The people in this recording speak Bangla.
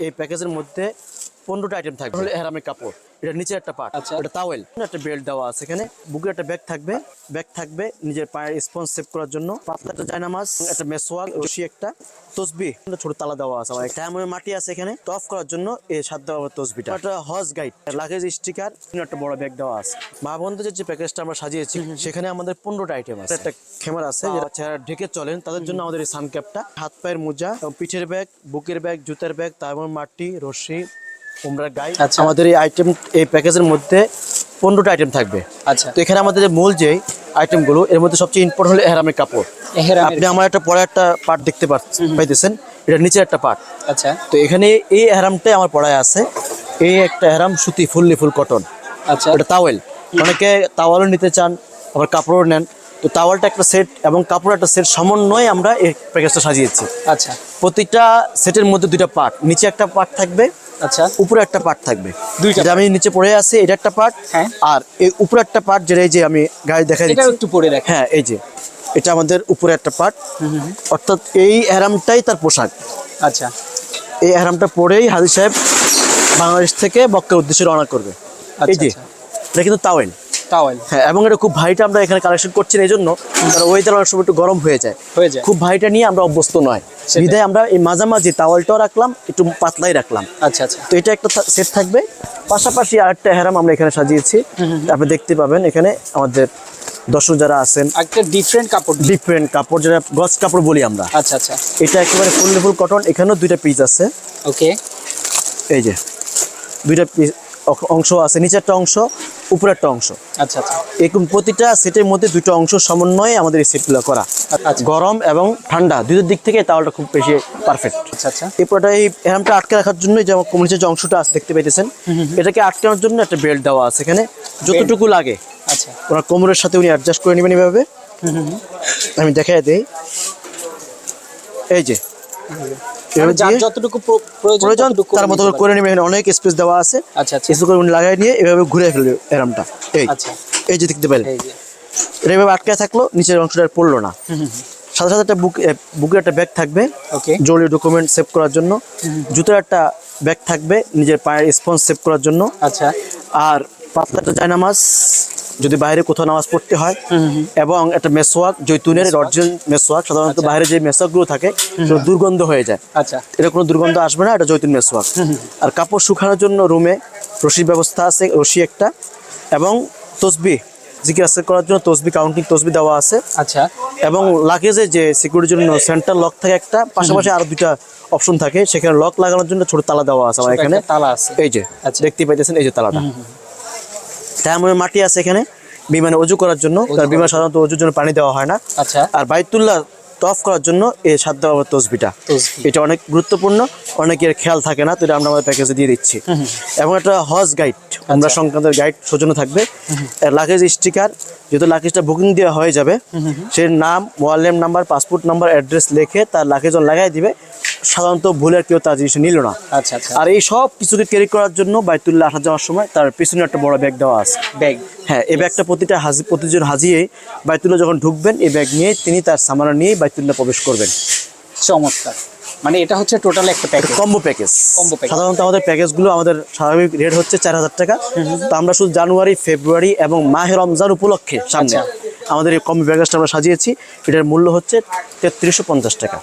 এই প্যাকেজের মধ্যে পনেরোটা আইটেম থাকবে। হলো এহারামের কাপড়। এটা নিচে একটা পার্ট আচ্ছা। এটা তাওয়েল একটা বেল্ট দেওয়া আছে এখানে। বুকে একটা ব্যাগ থাকবে। ব্যাগ থাকবে নিজের পায়ের স্পঞ্জ সেভ করার জন্য। পাতলা একটা জায়নামাজ একটা মেসোয়াল রশি একটা। তসবি। ছোট তালা দেওয়া আছে আমার একটা। এমন মাটি আছে এখানে। টফ করার জন্য এই সাত দেওয়া তসবিটা। একটা হজ গাইড লাগেজ স্টিকার একটা বড় ব্যাগ দেওয়া আছে। মা বন্ধুদের যে প্যাকেজটা আমরা সাজিয়েছি সেখানে আমাদের পনেরোটা আইটেম আছে। একটা খেমার আছে। যারা চেহারা ঢেকে চলেন। তাদের জন্য আমাদের এই সানক্যাপটা হাত পায়ের মোজা এবং পিঠের ব্যাগ বুকের ব্যাগ জুতার ব্যাগ তারপর মাটি রশি উমরা গাইড আচ্ছা। আমাদের এই আইটেম এই প্যাকেজের মধ্যে পনেরোটা আইটেম থাকবে। আচ্ছা। তো এখানে আমাদের যে মূল যে আইটেমগুলো এর মধ্যে সবচেয়ে ইম্পর্টেন্ট হলো এহরামের কাপড়। আপনি আমার একটা পরে একটা পার্ট দেখতে পাচ্ছেন পাইতেছেন এটা নিচের একটা পার্ট আচ্ছা। তো এখানে এই এহরামটাই আমার পড়ায় আছে। এই একটা এহরাম সুতি ফুললি ফুল কটন আচ্ছা। এটা তাওয়েল অনেকে তাওয়ালও নিতে চান আবার কাপড়ও নেন। তো তাওয়ালটা একটা সেট এবং কাপড় একটা সেট সমন্বয়ে আমরা এই প্যাকেজটা সাজিয়েছি। আচ্ছা। প্রতিটা সেটের মধ্যে দুইটা পার্ট নিচে একটা পার্ট থাকবে আচ্ছা। উপরে একটা পার্ট থাকবে। দুইটা যেটা আমি নিচে পড়ে আছি এটা একটা পার্ট হ্যাঁ। আর এই উপরে একটা পার্ট যেটা এই যে আমি গায়ে দেখা দিচ্ছি একটু পরে দেখ হ্যাঁ এই যে এটা আমাদের উপরে একটা পার্ট অর্থাৎ এই এহরামটাই তার পোশাক। আচ্ছা। এই এহরামটা পরেই হাজির সাহেব বাংলাদেশ থেকে বক্কের উদ্দেশ্যে রওনা করবে। এই আচ্ছা যে আচ্ছা। এটা কিন্তু তাওয়েল টাওয়েল হ্যাঁ এবং এটা খুব ভাইটা আমরা এখানে কালেকশন করছি এই জন্য কারণ ওয়েদার অনেক সময় একটু গরম হয়ে যায়। হয়ে যায়। খুব ভাইটা নিয়ে আমরা অভ্যস্ত নয়। বিধায় আমরা এই মাঝামাঝি তাওয়ালটাও রাখলাম একটু পাতলাই রাখলাম। আচ্ছা আচ্ছা। তো এটা একটা সেট থাকবে। পাশাপাশি আরেকটা হেরাম আমরা এখানে সাজিয়েছি। আপনি দেখতে পাবেন এখানে আমাদের দর্শক যারা আছেন। একটা ডিফারেন্ট কাপড়। ডিফারেন্ট কাপড় যেটা গজ কাপড় বলি আমরা। আচ্ছা আচ্ছা। এটা একেবারে ফুল ফুল কটন এখানেও দুইটা পিস আছে। ওকে এই যে দুইটা পিস অংশ আছে নিচে একটা অংশ। উপরে একটা অংশ। আচ্ছা আচ্ছা। এরকম প্রতিটা সেটের মধ্যে দুটো অংশ সমন্বয়ে আমাদের এই সেটগুলো করা। আচ্ছা। গরম এবং ঠান্ডা দুটোর দিক থেকে তাওয়ালটা খুব বেশি পারফেক্ট আচ্ছা আচ্ছা। এরপরটা এই হ্যামটা আটকে রাখার জন্য যে আমার কোমরের যে অংশটা আছে দেখতে পাইতেছেন এটাকে আটকানোর জন্য একটা বেল্ট দেওয়া আছে এখানে। যতটুকু লাগে। আচ্ছা। ওনার কোমরের সাথে উনি অ্যাডজাস্ট করে নেবেন এভাবে। আমি দেখাই দেই। এই যে যার যতটুকু প্রয়োজন প্রয়োজন তার মতো করে এখানে অনেক স্পেস দেওয়া আছে। আচ্ছা আচ্ছা। স্পেস করে লাগাই নিয়ে এভাবে ঘুরে ফেলবে এরামটা। এই আচ্ছা। এই যে দেখতে পেলেন এটা এভাবে আটকায় থাকল নিচের অংশটা পড়ল না। সাথে সাথে একটা বুক বুকের একটা ব্যাগ থাকবে। জরুরি ডকুমেন্ট সেভ করার জন্য। জুতোর একটা ব্যাগ থাকবে নিজের পায়ের স্পঞ্জ সেভ করার জন্য। আচ্ছা। আর পাতলা একটা জায়নামাজ। যদি বাইরে কোথাও নামাজ পড়তে হয় এবং একটা মেসোয়াক জৈতুনের অরিজিনাল মেসোয়াক সাধারণত বাইরে যে মেসোয়াকগুলো থাকে দুর্গন্ধ হয়ে যায়। আচ্ছা। এটা কোনো দুর্গন্ধ আসবে না এটা জৈতুন মেসোয়াক আর কাপড় শুকানোর জন্য রুমে রশির ব্যবস্থা আছে রশি একটা এবং তসবি জিকির আসতে করার জন্য তসবি কাউন্টিং তসবি দেওয়া আছে। আচ্ছা। এবং লাগেজে যে সিকিউরিটির জন্য সেন্টার লক থাকে একটা পাশাপাশি আরও দুইটা অপশন থাকে সেখানে লক লাগানোর জন্য ছোট তালা দেওয়া আছে আমার এখানে। তালা আছে। এই যে আচ্ছা। দেখতে পাইতেছেন এই যে তালাটা। তেমন মাটি আছে এখানে। বিমানে অজু করার জন্য কারণ বিমান সাধারণত অজুর জন্য পানি দেওয়া হয় না। আচ্ছা। আর বাইতুল্লাহ তফ করার জন্য এই সাত দেওয়া তসবিটা। এটা অনেক গুরুত্বপূর্ণ অনেকের খেয়াল থাকে না তো এটা আমরা আমাদের প্যাকেজে দিয়ে দিচ্ছি। এবং একটা হজ গাইড আমরা আচ্ছা। সংক্রান্ত গাইড সৌজন্য থাকবে। লাগেজ স্টিকার যেহেতু লাগেজটা বুকিং দেওয়া হয়ে যাবে সে নাম মোয়াল্লেম নাম্বার পাসপোর্ট নাম্বার অ্যাড্রেস লিখে তার লাগেজ লাগাই দিবে। সাধারণত ভুলের কেউ তার জিনিস নিল না। আচ্ছা আচ্ছা। আর এই সব কিছুকে ক্যারি করার জন্য বাইতুল্লাহ আসা যাওয়ার সময় তার পিছনে একটা বড় ব্যাগ দেওয়া আছে। ব্যাগ হ্যাঁ এই ব্যাগটা প্রতিটা হাজি প্রতিজন হাজিয়ে বাইতুল্লাহ যখন ঢুকবেন এই ব্যাগ নিয়ে তিনি তার সামানা নিয়ে বাইতুল্লাহ প্রবেশ করবেন। চমৎকার। মানে এটা হচ্ছে টোটাল একটা package combo package Combo package। সাধারণত আমাদের প্যাকেজগুলো আমাদের স্বাভাবিক রেট হচ্ছে চার হাজার টাকা। তো আমরা শুধু জানুয়ারি ফেব্রুয়ারি এবং মাহে রমজান উপলক্ষে সামনে আচ্ছা। আমাদের এই কম্বো প্যাকেজটা আমরা সাজিয়েছি। এটার মূল্য হচ্ছে তেত্রিশশো পঞ্চাশ টাকা।